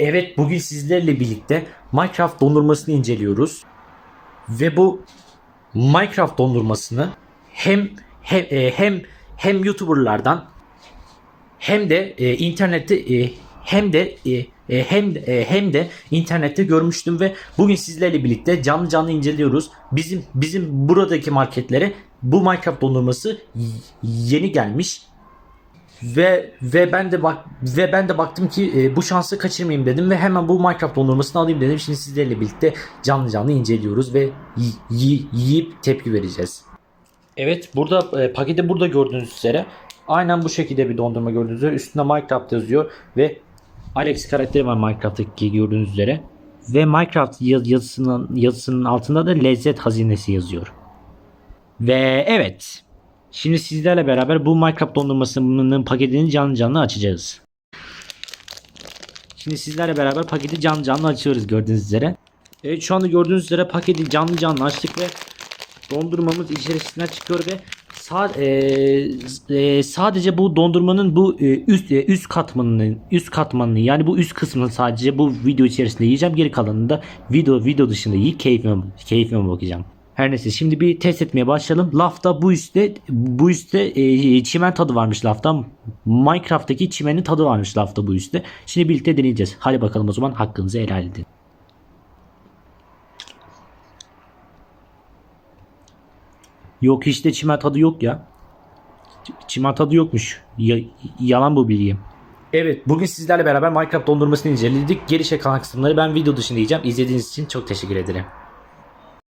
Evet bugün sizlerle birlikte Minecraft dondurmasını inceliyoruz. Ve bu Minecraft dondurmasını hem hem e, hem, hem YouTuber'lardan hem de e, internette e, hem de e, e, hem de- hem de internette görmüştüm ve bugün sizlerle birlikte canlı canlı inceliyoruz. Bizim bizim buradaki marketlere bu Minecraft dondurması yeni gelmiş ve ve ben de bak ve ben de baktım ki e, bu şansı kaçırmayayım dedim ve hemen bu Minecraft dondurmasını alayım dedim. Şimdi sizlerle birlikte canlı canlı inceliyoruz ve yiyip tepki vereceğiz. Evet burada e, paketi burada gördüğünüz üzere aynen bu şekilde bir dondurma gördüğünüz üzere üstünde Minecraft yazıyor ve Alex karakteri var Minecraft'taki gördüğünüz üzere ve Minecraft yaz- yazısının yazısının altında da lezzet hazinesi yazıyor. Ve evet Şimdi sizlerle beraber bu Minecraft dondurmasının paketini canlı canlı açacağız. Şimdi sizlerle beraber paketi canlı canlı açıyoruz gördüğünüz üzere. Evet şu anda gördüğünüz üzere paketi canlı canlı açtık ve dondurmamız içerisinden çıkıyor ve sa- e, e, sadece bu dondurmanın bu e, üst e, üst katmanını üst katmanını yani bu üst kısmını sadece bu video içerisinde yiyeceğim. Geri kalanını da video video dışında yiyip keyfime keyfime bakacağım. Her neyse şimdi bir test etmeye başlayalım. Lafta bu üstte bu üstte e, çimen tadı varmış lafta. Minecraft'taki çimenin tadı varmış lafta bu üstte. Şimdi birlikte deneyeceğiz. Hadi bakalım o zaman hakkınızı helal edin. Yok de çimen tadı yok ya. Çimen tadı yokmuş. Ya- yalan bu bilgi. Evet bugün sizlerle beraber Minecraft dondurmasını inceledik. Geri kalan kısımları ben video dışında yiyeceğim. İzlediğiniz için çok teşekkür ederim.